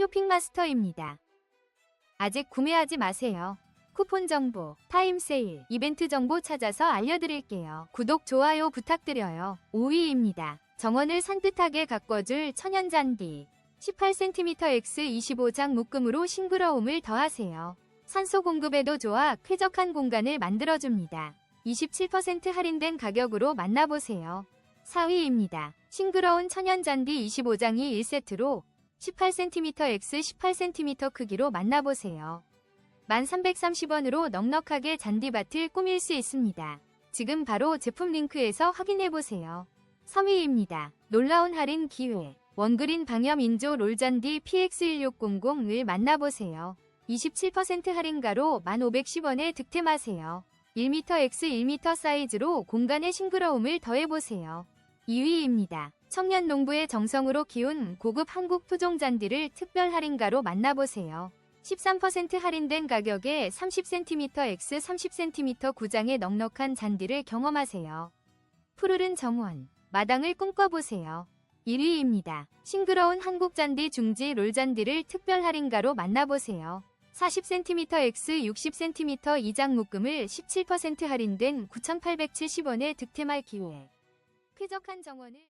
쇼핑마스터입니다. 아직 구매하지 마세요. 쿠폰 정보, 타임 세일, 이벤트 정보 찾아서 알려드릴게요. 구독, 좋아요 부탁드려요. 5위입니다. 정원을 산뜻하게 가꿔줄 천연잔디. 18cm X 25장 묶음으로 싱그러움을 더하세요. 산소 공급에도 좋아 쾌적한 공간을 만들어줍니다. 27% 할인된 가격으로 만나보세요. 4위입니다. 싱그러운 천연잔디 25장이 1세트로 18cm X 18cm 크기로 만나보세요. 1330원으로 넉넉하게 잔디밭을 꾸밀 수 있습니다. 지금 바로 제품 링크에서 확인해보세요. 3위입니다. 놀라운 할인 기회. 원그린 방염 인조 롤잔디 PX1600을 만나보세요. 27% 할인가로 1510원에 득템하세요. 1m x 1m 사이즈로 공간의 싱그러움을 더해보세요. 2위입니다. 청년 농부의 정성으로 키운 고급 한국 토종 잔디를 특별 할인가로 만나보세요. 13% 할인된 가격에 30cm x 30cm 구장의 넉넉한 잔디를 경험하세요. 푸르른 정원, 마당을 꿈꿔보세요. 1위입니다. 싱그러운 한국 잔디 중지 롤 잔디를 특별 할인가로 만나보세요. 40cm x 60cm 이장 묶음을 17% 할인된 9,870원에 득템할 기회. 쾌적한 정원을